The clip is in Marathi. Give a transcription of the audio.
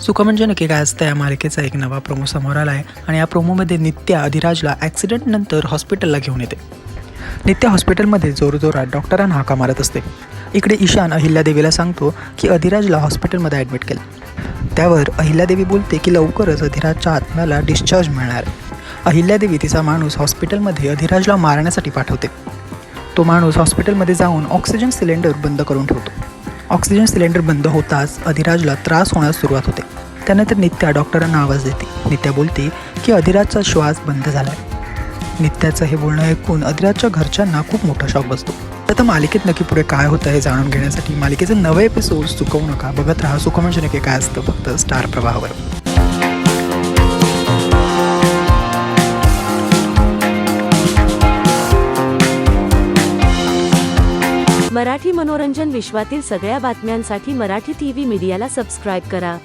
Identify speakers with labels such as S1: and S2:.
S1: सुख म्हणजे काय असतं या मालिकेचा एक नवा प्रोमो समोर आला आहे आणि या प्रोमोमध्ये नित्या अधिराजला ॲक्सिडेंटनंतर हॉस्पिटलला घेऊन येते. नित्या हॉस्पिटलमध्ये जोरजोरात डॉक्टरांना हाका मारत असते. इकडे ईशान अहिल्यादेवीला सांगतो की अधिराजला हॉस्पिटलमध्ये ॲडमिट केलं. त्यावर अहिल्यादेवी बोलते की लवकरच अधिराजच्या आत्म्याला डिस्चार्ज मिळणार. अहिल्यादेवी तिचा माणूस हॉस्पिटलमध्ये अधिराजला मारण्यासाठी पाठवते. तो माणूस हॉस्पिटलमध्ये जाऊन ऑक्सिजन सिलेंडर बंद करून ठेवतो. ऑक्सिजन सिलेंडर बंद होताच अधिराजला त्रास होण्यास सुरुवात होते. त्यानंतर नित्या डॉक्टरांना आवाज देते. नित्या बोलते की अधिराजचा श्वास बंद झाला आहे नित्याचं हे बोलणं ऐकून अधिराजच्या घरच्यांना खूप मोठा शॉक बसतो. आता मालिकेत नक्की पुढे काय होतं हे जाणून घेण्यासाठी मालिकेचे नवे एपिसोड चुकवू नका. बघत राहा सुख म्हणजे नक्की काय असतं फक्त स्टार प्रवाहावर.
S2: मराठी मनोरंजन विश्वातील सगळ्या बातम्यांसाठी मराठी टीव्ही मीडियाला सबस्क्राईब करा.